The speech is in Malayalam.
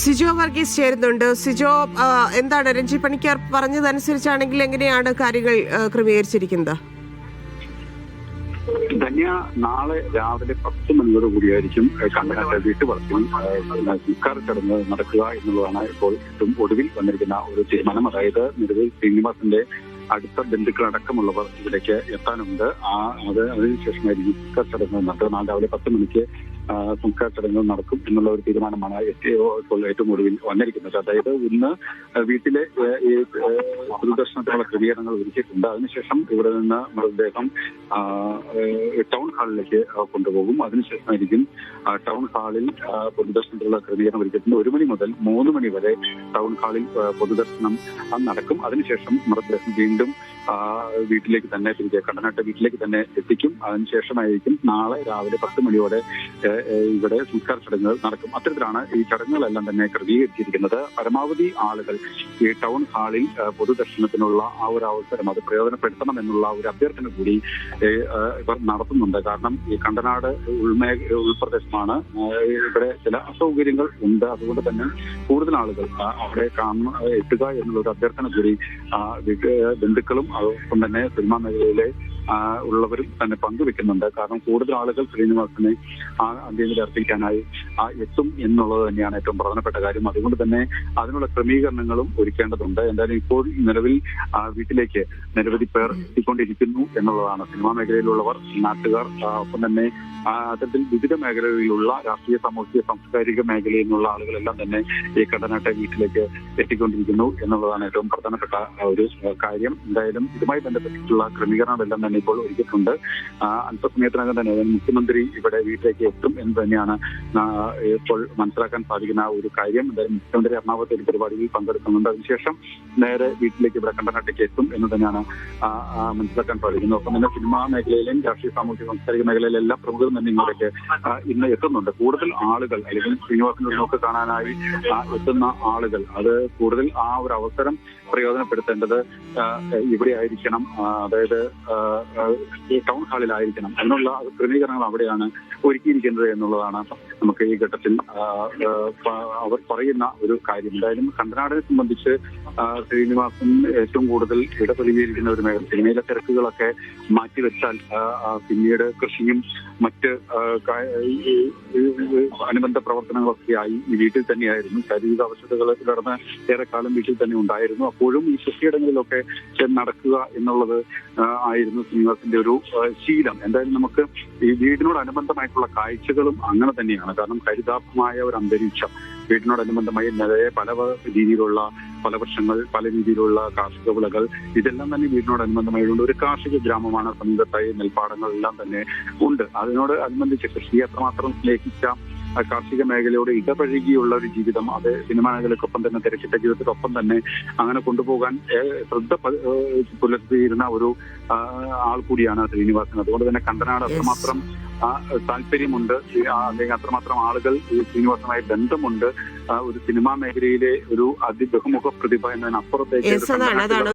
സിജോ വർഗീസ് ചേരുന്നുണ്ട്. സിജോ എന്താണ് രഞ്ജി പണിക്കർ പറഞ്ഞതനുസരിച്ചാണെങ്കിൽ എങ്ങനെയാണ് കാര്യങ്ങൾ ക്രമീകരിച്ചിരിക്കുന്നത്? ധന്യ നാളെ രാവിലെ പത്ത് മണിയോട് കൂടിയായിരിക്കും കണ്ടനാട്ടെ വീട്ടുവളപ്പിൽ സംസ്കാര ചടങ്ങ് നടക്കുക എന്നുള്ളതാണ് ഇപ്പോൾ ഏറ്റവും ഒടുവിൽ വന്നിരിക്കുന്ന ഒരു തീരുമാനം. അതായത് നിലവിൽ ശ്രീനിവാസന്റെ അടുത്ത ബന്ധുക്കളടക്കമുള്ളവർ ഇവിടേക്ക് എത്താനുണ്ട്. ആ അത് അതിനുശേഷമായിരിക്കും സംസ്കാര ചടങ്ങ് നടത്തുക നാളെ രാവിലെ പത്ത് മണിക്ക് സംസ്കാര ചടങ്ങുകൾ നടക്കും എന്നുള്ള ഒരു തീരുമാനമാണ് ഏറ്റവും ഒടുവിൽ വന്നിരിക്കുന്നത്. അതായത് ഇന്ന് വീട്ടിലെ ഏ, ക്രമീകരണങ്ങൾ ഒരുക്കിയിട്ടുണ്ട്. അതിനുശേഷം ഇവിടെ നിന്ന് മൃതദേഹം ടൗൺ ഹാളിലേക്ക് കൊണ്ടുപോകും. അതിനുശേഷമായിരിക്കും ടൗൺ ഹാളിൽ പൊതുദർശനത്തിനുള്ള ക്രമീകരണം ഒരുക്കിയിട്ടുണ്ട്. ഒരു മണി മുതൽ മൂന്ന് മണി വരെ ടൗൺ ഹാളിൽ പൊതുദർശനം നടക്കും. അതിനുശേഷം മൃതദേഹം വീണ്ടും വീട്ടിലേക്ക് തന്നെ തിരികെ കണ്ടനാട്ട് വീട്ടിലേക്ക് തന്നെ എത്തിക്കും. അതിനുശേഷമായിരിക്കും നാളെ രാവിലെ പത്ത് മണിയോടെ ഇവിടെ സംസ്കാര ചടങ്ങുകൾ നടക്കും. അത്തരത്തിലാണ് ഈ ചടങ്ങുകളെല്ലാം തന്നെ ക്രമീകരിച്ചിരിക്കുന്നത്. പരമാവധി ആളുകൾ ഈ ടൗൺ ഹാളിൽ ആ, പൊതുദർശനത്തിനുള്ള ആ ഒരു അവസരം അത് പ്രയോജനപ്പെടുത്തണം എന്നുള്ള ഒരു അഭ്യർത്ഥന കൂടി ഇവർ നടത്തുന്നുണ്ട്. കാരണം ഈ കണ്ടനാട് ഉൾമേ ഉൾപ്രദേശമാണ്. ഇവിടെ ചില അസൗകര്യങ്ങൾ ഉണ്ട്. അതുകൊണ്ട് തന്നെ കൂടുതൽ ആളുകൾ അവിടെ കാണുന്ന എത്തുക എന്നുള്ള ഒരു അഭ്യർത്ഥന കൂടി ബന്ധുക്കളും അതോടൊപ്പം തന്നെ സിനിമാ മേഖലയിലെ ഉള്ളവരും തന്നെ പങ്കുവെക്കുന്നുണ്ട്. കാരണം കൂടുതൽ ആളുകൾ ശ്രീനിവാസനെ ആ അന്ത്യത്തിൽ അർപ്പിക്കാനായി ആ എത്തും എന്നുള്ളത് തന്നെയാണ് ഏറ്റവും പ്രധാനപ്പെട്ട കാര്യം. അതുകൊണ്ട് തന്നെ അതിനുള്ള ക്രമീകരണങ്ങളും ഒരുക്കേണ്ടതുണ്ട്. എന്തായാലും ഇപ്പോൾ നിലവിൽ ആ, വീട്ടിലേക്ക് നിരവധി പേർ എത്തിക്കൊണ്ടിരിക്കുന്നു എന്നുള്ളതാണ്. സിനിമാ മേഖലയിലുള്ളവർ നാട്ടുകാർ ഒപ്പം തന്നെ അത്തരത്തിൽ വിവിധ മേഖലകളിലുള്ള രാഷ്ട്രീയ സാമൂഹിക സാംസ്കാരിക മേഖലയിൽ നിന്നുള്ള ആളുകളെല്ലാം തന്നെ ഈ കടനാട്ടെ വീട്ടിലേക്ക് എത്തിക്കൊണ്ടിരിക്കുന്നു എന്നുള്ളതാണ് ഏറ്റവും പ്രധാനപ്പെട്ട ഒരു കാര്യം. എന്തായാലും ഇതുമായി ബന്ധപ്പെട്ടിട്ടുള്ള ക്രമീകരണങ്ങളെല്ലാം തന്നെ ഇപ്പോൾ ഒരുക്കിയിട്ടുണ്ട്. അല്പസമയത്തിനകം തന്നെ മുഖ്യമന്ത്രി ഇവിടെ വീട്ടിലേക്ക് എത്തും എന്ന് തന്നെയാണ് ഇപ്പോൾ മനസ്സിലാക്കാൻ സാധിക്കുന്ന ഒരു കാര്യം. എന്തായാലും മുഖ്യമന്ത്രി എറണാകുളത്ത് ഒരു പരിപാടിയിൽ പങ്കെടുക്കുന്നുണ്ട്. അതിനുശേഷം നേരെ വീട്ടിലേക്ക് ഇവിടെ കണ്ടനാട്ടിലേക്ക് എത്തും എന്ന് തന്നെയാണ് മനസ്സിലാക്കാൻ സാധിക്കുന്നത്. ഒപ്പം തന്നെ സിനിമാ മേഖലയിലും രാഷ്ട്രീയ സാമൂഹ്യ സാംസ്കാരിക മേഖലയിലും എല്ലാ പ്രമുഖരും തന്നെ ഇങ്ങോട്ടേക്ക് ഇന്ന് എത്തുന്നുണ്ട്. കൂടുതൽ ആളുകൾ അല്ലെങ്കിൽ ശ്രീനിവാസന്റെ നോക്ക് കാണാനായി എത്തുന്ന ആളുകൾ അത് കൂടുതൽ ആ ഒരു അവസരം പ്രയോജനപ്പെടുത്തേണ്ടത് ഇവിടെ ആയിരിക്കണം അതായത് ഈ ടൗൺ ഹാളിലായിരിക്കണം എന്നുള്ള ക്രമീകരണങ്ങൾ അവിടെയാണ് ഒരുക്കിയിരിക്കുന്നത് എന്നുള്ളതാണ് നമുക്ക് ഈ ഘട്ടത്തിൽ അവർ പറയുന്ന ഒരു കാര്യം. എന്തായാലും കണ്ടനാടിനെ സംബന്ധിച്ച് ശ്രീനിവാസൻ ഏറ്റവും കൂടുതൽ ഇടപെടുകയിരിക്കുന്ന ഒരു മേഖല സിനിമയിലെ തിരക്കുകളൊക്കെ മാറ്റിവെച്ചാൽ പിന്നീട് കൃഷിയും മറ്റ് അനുബന്ധ പ്രവർത്തനങ്ങളൊക്കെ ആയി ഈ വീട്ടിൽ തന്നെയായിരുന്നു. ശാരീരിക ആവശ്യതകൾ തുടർന്ന് ഏറെക്കാലം വീട്ടിൽ തന്നെ ഉണ്ടായിരുന്നു. അപ്പോഴും ഈ കൃഷിയിടങ്ങളിലൊക്കെ നടക്കുക എന്നുള്ളത് ആയിരുന്നു ശ്രീനിവാസിന്റെ ഒരു ശീലം. എന്തായാലും നമുക്ക് ഈ വീടിനോടനുബന്ധമായിട്ടുള്ള കാഴ്ചകളും അങ്ങനെ തന്നെയാണ്. കാരണം ഹരിതാഭമായ ഒരു അന്തരീക്ഷം. വീടിനോടനുബന്ധമായി നിറയെ പല രീതിയിലുള്ള പല വർഷങ്ങൾ പല രീതിയിലുള്ള കാർഷിക വിളകൾ ഇതെല്ലാം തന്നെ വീടിനോടനുബന്ധമായതുകൊണ്ട് ഒരു കാർഷിക ഗ്രാമമാണ് സമീപത്തായി നെൽപ്പാടങ്ങളെല്ലാം തന്നെ ഉണ്ട്. അതിനോട് അനുബന്ധിച്ച് കൃഷി അത്രമാത്രം സ്നേഹിച്ച കാർഷിക മേഖലയോട് ഇടപഴകിയുള്ള ഒരു ജീവിതം അത് സിനിമാ മേഖലയ്ക്കൊപ്പം തന്നെ തിരക്കിട്ട ജീവിതത്തിനൊപ്പം തന്നെ അങ്ങനെ കൊണ്ടുപോകാൻ ശ്രദ്ധ പുലർത്തിയിരുന്ന ഒരു ആൾ കൂടിയാണ് ശ്രീനിവാസൻ. അതുകൊണ്ട് തന്നെ കണ്ടനാട് അത്രമാത്രം താല്പര്യമുണ്ട്. അല്ലെങ്കിൽ അത്രമാത്രം ആളുകൾ ശ്രീനിവാസനുമായി ബന്ധമുണ്ട്. ഒരു സിനിമാ മേഖലയിലെ ഒരു അതിബഹുമുഖ പ്രതിഭ എന്നതിനപ്പുറത്തേക്ക് അതാണ്